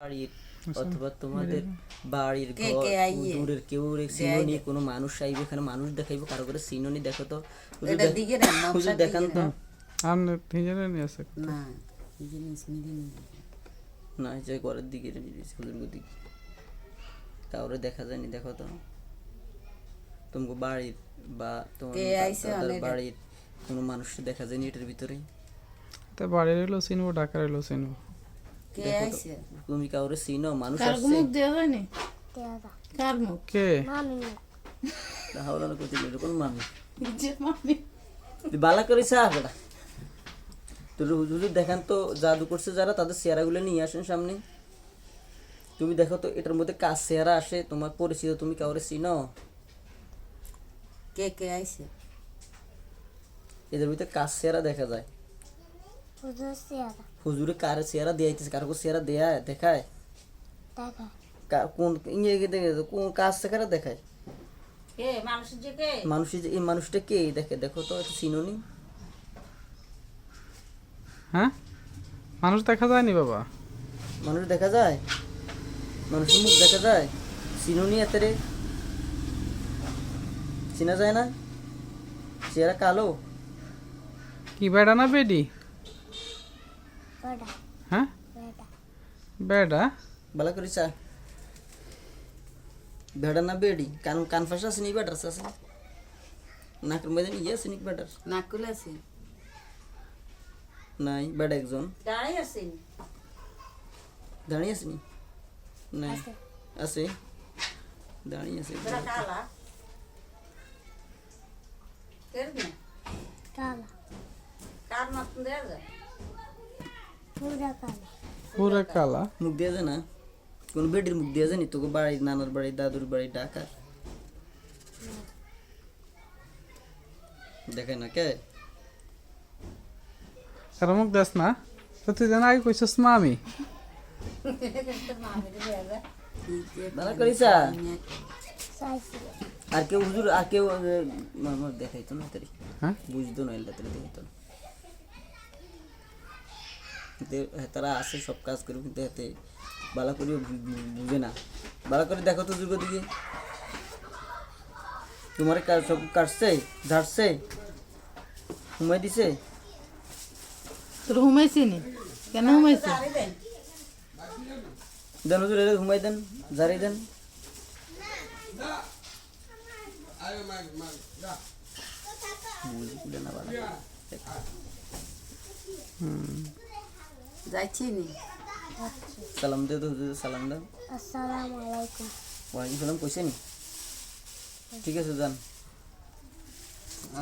বাড়ির অথবা তোমাদের বাড়ির ঘর দূরের কেউ সিনোনি কোনো মানুষ আইবে এখানে মানুষ দেখাইবো কারও করে সিনোনি দেখো তো। হুজুর দেখান তো। আর নিজেরা নিয়ে আসে না এই জিনিস মিলি না যে ঘরের দিকে হুজুর দিকে। কাউরে দেখা যায়নি দেখো তো। তোমাকে বাড়ির বা তোমার? বাড়ির কোনো মানুষ দেখা যায়নি এটার ভিতরে তা বাড়ি রইল চিনবো ঢাকা রইল চিনবো। কে দেখো তো, আইছে তুমি কাউরে চিনো মানুষ কার আসছে। মুখ হয়নি? কার মুখ? কে? তাহলে না করতে এরকম মামি? নিজের মামি। তুই বালা করিস বেটা। তোর হুজুর দেখান তো জাদু করছে যারা তাদের চেহারাগুলো নিয়ে আসেন সামনে। তুমি দেখো তো এটার মধ্যে কাজ চেহারা আসে তোমার পরিচিত তুমি কাউরে চিনো কে কে আইছে? এদের ভিতরে কাজ চেহারা দেখা যায়? হুজুরে কার চেহারা দিয়াইতেছে? কারও চেহারা দেয়া দেখায়? কোন ইয়ে দেখে? কোন কাজ চেহারা দেখায়? মানুষ যে কে? মানুষের যে- এই মানুষটা কে? দেখে দেখো তো এটা চিনোনি হ্যাঁ? মানুষ দেখা যায়নি বাবা। মানুষ দেখা যায়? মানুষের মুখ দেখা যায়? চিনুনি এতে চিনা যায় না? চেহারা কালো? কি বেড়া না বেডি? হ্যাঁ বেডা ভালো করে চা বেড়া না বেডি কান কান ফাঁসা আছে নি বেটার আছে নাকের মধ্যে ইয়ে আছে নি বেটার নাকুল আছে নাই বেড়া একজন দাঁড়াই আছে দাঁড়িয়ে আছে নি নাই আছে দাঁড়িয়ে আছে বেড়া কালা কের না কার মতন দেয়া যায় পুরা কালা মুখ দিয়ে না? কোন বেডির মুখ দিয়ে যায় নি? তোকে বাড়ি নানার বাড়ি দাদুর বাড়ি ঢাকা দেখে না কে? কারও মুখ দেস না? তো তুই জানা আগে কইছিস মামি। ভালো করিসা? আর কেউ হুজুর আর কেউ দেখাইতো না তারি। হ্যাঁ? বুঝতো না এল্লা তারি দেখাইতো না। তারা আসে সব কাজ করে কিন্তু হাতে ভালো করে বুঝে না। ভালো করে দেখো তো যুগ দিকে। তোমার সব কাটছে ঝাড়ছে ঘুমাই দিছে? তোর ঘুমাইছি নি? কেন ঘুমাইছি? দেন হুজুর এলে ঘুমাই দেন ঝাড়ি দেন। বুঝি ভালো যাইছি নি। সালাম দে তো সালাম দাও আসসালামু আলাইকুম। ওয়ালাইকুম সালাম কইছেন? নি ঠিক আছে যান।